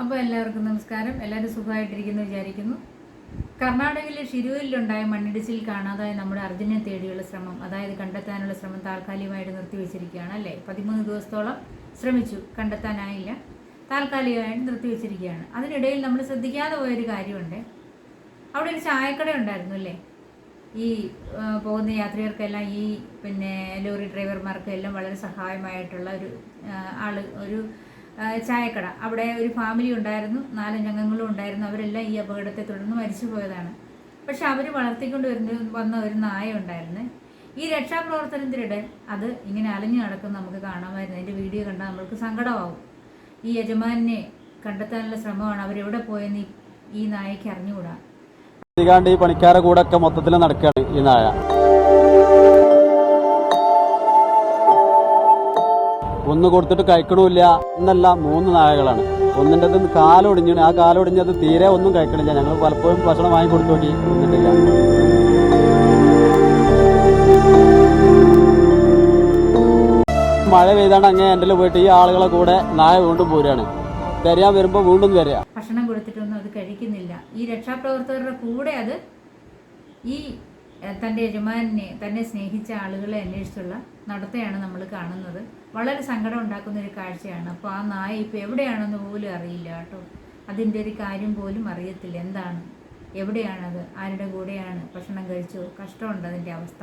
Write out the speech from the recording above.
അപ്പോൾ എല്ലാവർക്കും നമസ്കാരം. എല്ലാവരും സുഖമായിട്ടിരിക്കുന്നു വിചാരിക്കുന്നു. കർണാടകയിലെ ഷിരൂരിലുണ്ടായ മണ്ണിടിച്ചിൽ കാണാതായ നമ്മുടെ അർജുനെ തേടിയുള്ള ശ്രമം അതായത് കണ്ടെത്താനുള്ള ശ്രമം താൽക്കാലികമായിട്ട് നിർത്തിവെച്ചിരിക്കുകയാണ് അല്ലേ? പതിമൂന്ന് ദിവസത്തോളം ശ്രമിച്ചു കണ്ടെത്താനായില്ല. താൽക്കാലികമായിട്ട് നിർത്തിവെച്ചിരിക്കുകയാണ്. അതിനിടയിൽ നമ്മൾ ശ്രദ്ധിക്കാതെ പോയൊരു കാര്യമുണ്ട്. അവിടെ ഒരു ചായക്കട ഉണ്ടായിരുന്നു അല്ലേ? ഈ പോകുന്ന യാത്രികർക്കെല്ലാം ഈ പിന്നെ ലോറി ഡ്രൈവർമാർക്കും എല്ലാം വളരെ സഹായമായിട്ടുള്ള ഒരു ആൾ ഒരു ചായക്കട. അവിടെ ഒരു ഫാമിലി ഉണ്ടായിരുന്നു. നാലഞ്ച് അംഗങ്ങളും ഉണ്ടായിരുന്നു. അവരെല്ലാം ഈ അപകടത്തെ തുടർന്ന് മരിച്ചു പോയതാണ്. പക്ഷെ അവർ വളർത്തിക്കൊണ്ട് വരുന്ന വന്ന ഒരു നായ ഉണ്ടായിരുന്നു. ഈ രക്ഷാപ്രവർത്തനത്തിനിടെ അത് ഇങ്ങനെ അലഞ്ഞു നടക്കുന്ന നമുക്ക് കാണാമായിരുന്നു. അതിന്റെ വീഡിയോ കണ്ടാൽ നമ്മൾക്ക് സങ്കടമാവും. ഈ യജമാനെ കണ്ടെത്താനുള്ള ശ്രമമാണ് അവരെവിടെ പോയെന്ന് ഈ- നായയ്ക്ക് അറിഞ്ഞുകൂടാ? ഈ പണിക്കാരെ കൂടെ ഒക്കെ മൊത്തത്തിൽ നടക്കുകയാണ് ഈ നായ. ഒന്ന് കൊടുത്തിട്ട് കഴിക്കണമില്ല എന്നല്ല മൂന്ന് നായകളാണ്. ഒന്നിന്റെത് കാലൊടിഞ്ഞു ആ കാലൊടിഞ്ഞത് തീരെ ഒന്നും കഴിക്കണില്ല. ഞങ്ങൾ പലപ്പോഴും ഭക്ഷണം വാങ്ങി കൊടുത്തു നോക്കി എന്നിട്ടില്ല മഴ പെയ്താണ് അങ്ങനെ എന്റെ പോയിട്ട് ഈ ആളുകളെ കൂടെ നായ വീണ്ടും പോരുകയാണ്. തരാൻ വരുമ്പോൾ വീണ്ടും തരാം ഭക്ഷണം കൊടുത്തിട്ടൊന്നും അത് കഴിക്കുന്നില്ല. ഈ രക്ഷാപ്രവർത്തകരുടെ കൂടെ അത് ഈ തന്റെ യജമാനെ തന്നെ സ്നേഹിച്ച ആളുകളെ അന്വേഷിച്ചുള്ള നടത്തയാണ് നമ്മൾ കാണുന്നത്. വളരെ സങ്കടം ഉണ്ടാക്കുന്ന ഒരു കാഴ്ചയാണ്. അപ്പോൾ ആ നായ ഇപ്പോൾ എവിടെയാണെന്ന് പോലും അറിയില്ല കേട്ടോ. അതിന്റെ ഒരു കാര്യം പോലും അറിയത്തില്ല. എന്താണ്? എവിടെയാണത്? ആരുടെ കൂടെയാണ് ഭക്ഷണം കഴിച്ചോ കഷ്ടമുണ്ട് അതിന്റെ അവസ്ഥ.